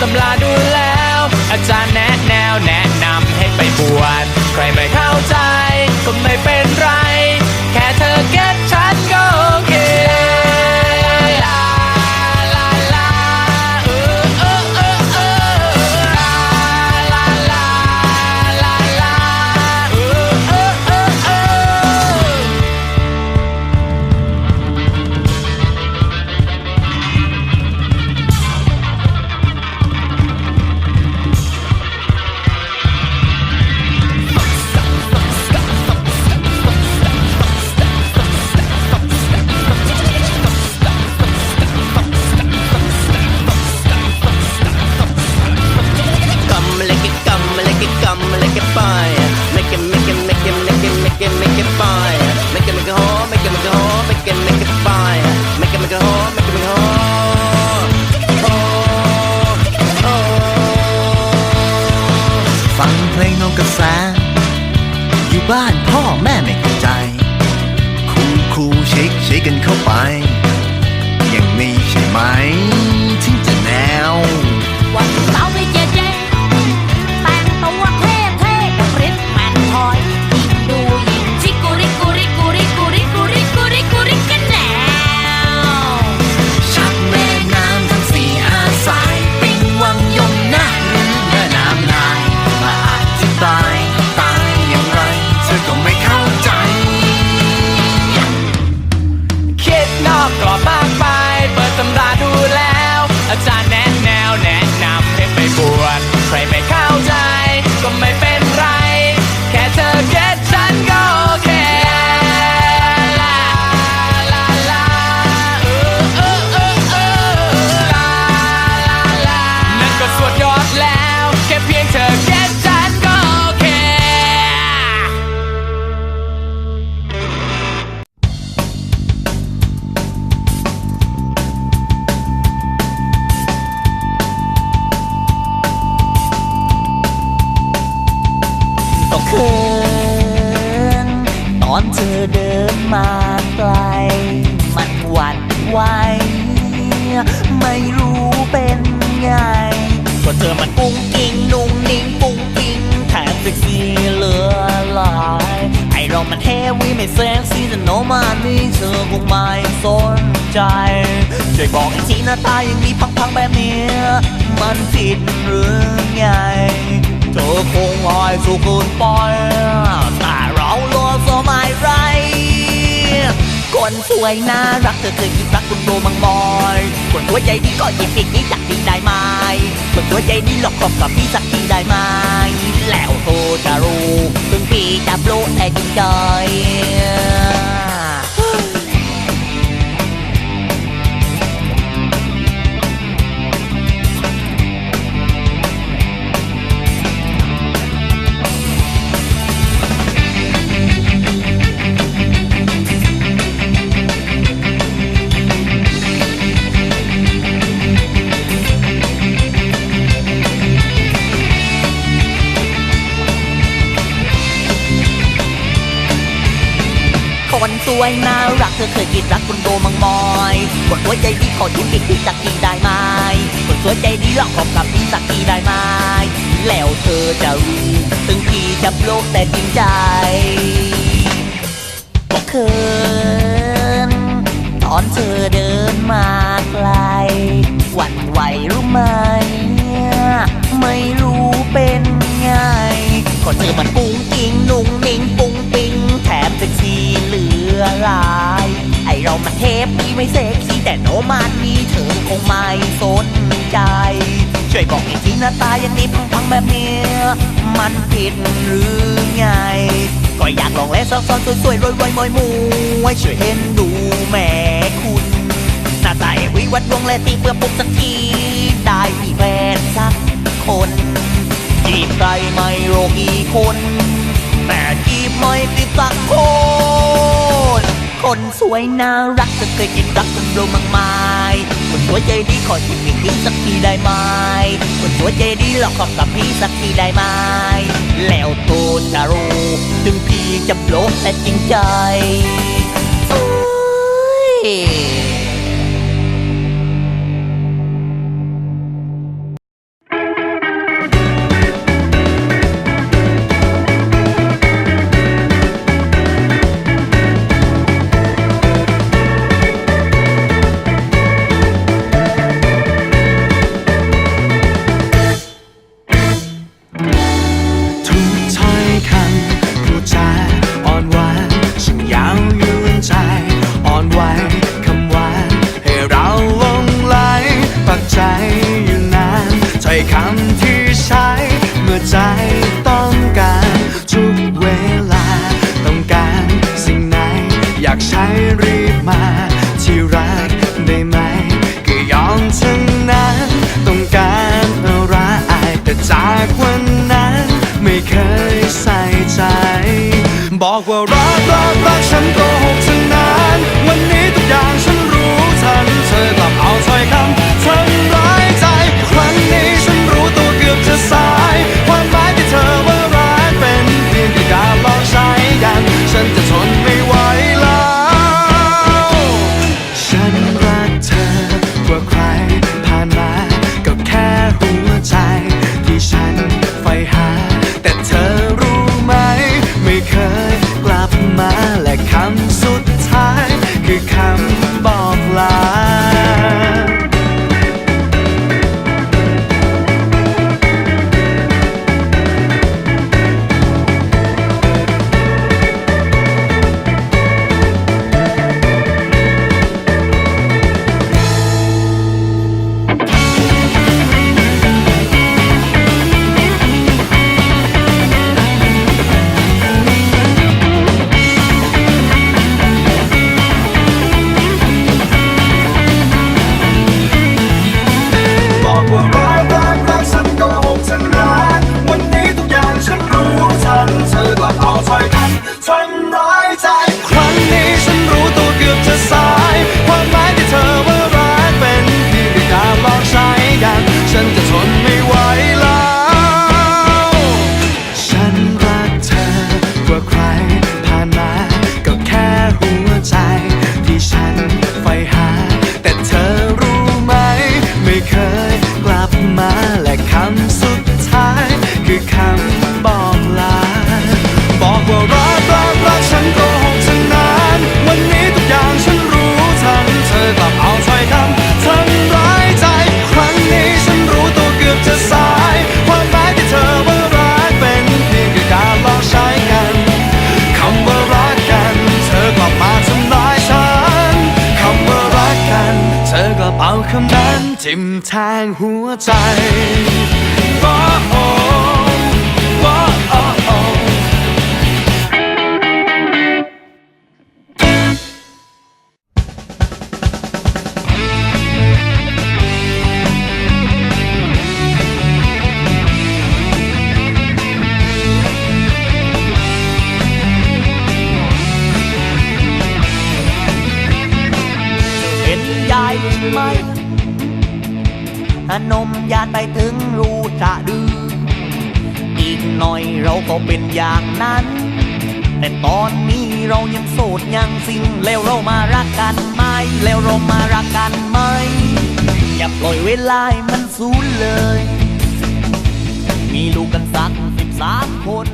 ตำราดูแล้ว อาจารย์แนะแนวแนะนำให้ไปบวชใครไม่เข้าใจก็ไม่เป็น ใช่ไหมถึงจะแนววันเสาร์ไม่ โนมันนี่เธอคงไม่สนใจ ช่วยบอกอีกทีหน้าตายังมีพังๆแบบนี้ มันผิดหรือไง เธอคงลอยสูงเกินไปแต่เราโลกสมัยไร คนสวยน่ารักเธอเคยคิดรักคุณโดมังบอย คนตัวใจดีก็หยิบอีกนิดอยากดีได้ไหมคนตัวใจดีหลอกกอบกับพี่สักทีได้ไหมแล้วเธอจะรู้ถึงพี่จะโปรแต่จริงใจ สวยน่ารักเธอเคยคิดรักคุณโดมังมอยคนสวยใจดีขอยิ้มอีกทีสักทีได้ไหมคนสวยใจดีหลอกขอบกับพี่สักทีได้ไหมแล้วเธอจะรู้ถึงพี่จะโลกแต่จริงใจบอกเขินตอนเธอเดินมา ปนี่ไม่เซ็กซี่แต่โนมันนี่เธอคงไม่สนใจ ช่วยบอกอีกทีหน้าตายังนี้พังๆแบบเนี้ยมันผิดหรือไง ก็อยากลองและซ้อนๆสวยๆรวยๆมอยมวยช่วยเห็นดูแม่คุณหน้าตาเอวิวัดวงและตีเพื่อปุกสักทีได้มีแฟนสักคนอกี่คน แต่จีบไม่ติดสักคน คนสวยน่ารักจะเคยกินรักคนโรมากมาย คนสวยใจดีขอจิบอีกทีสักทีได้ไหม คนสวยใจดีหลอกขอบกับพี่สักทีได้ไหม แล้วโตจะรู้ถึงพี่จะโปรดและจริงใจโอ้ย ถ้อยคำที่ใช้เมื่อใจต้องการทุกเวลา ต้องการสิ่งไหน อยากใช้รีบมา ที่รักได้ไหม ก็ยอมทั้งนั้น ต้องการอะไรแต่จากวันนั้น ไม่เคยใส่ใจ บอกว่ารักรักรัก คือคำ อกลับเอาคำนั้นทิ่มแทงหัวใจก็โอ้ นมยานไปถึงรูจะดื้ออีกหน่อยเราก็เป็นอย่างนั้น แต่ตอนนี้เรายังโสดยังสิ่งแล้วเรามารักกันไหมแล้วเรามารักกันไหมอย่าปล่อยเวลามันสูญเลย มีลูกกันสักสิบสามคน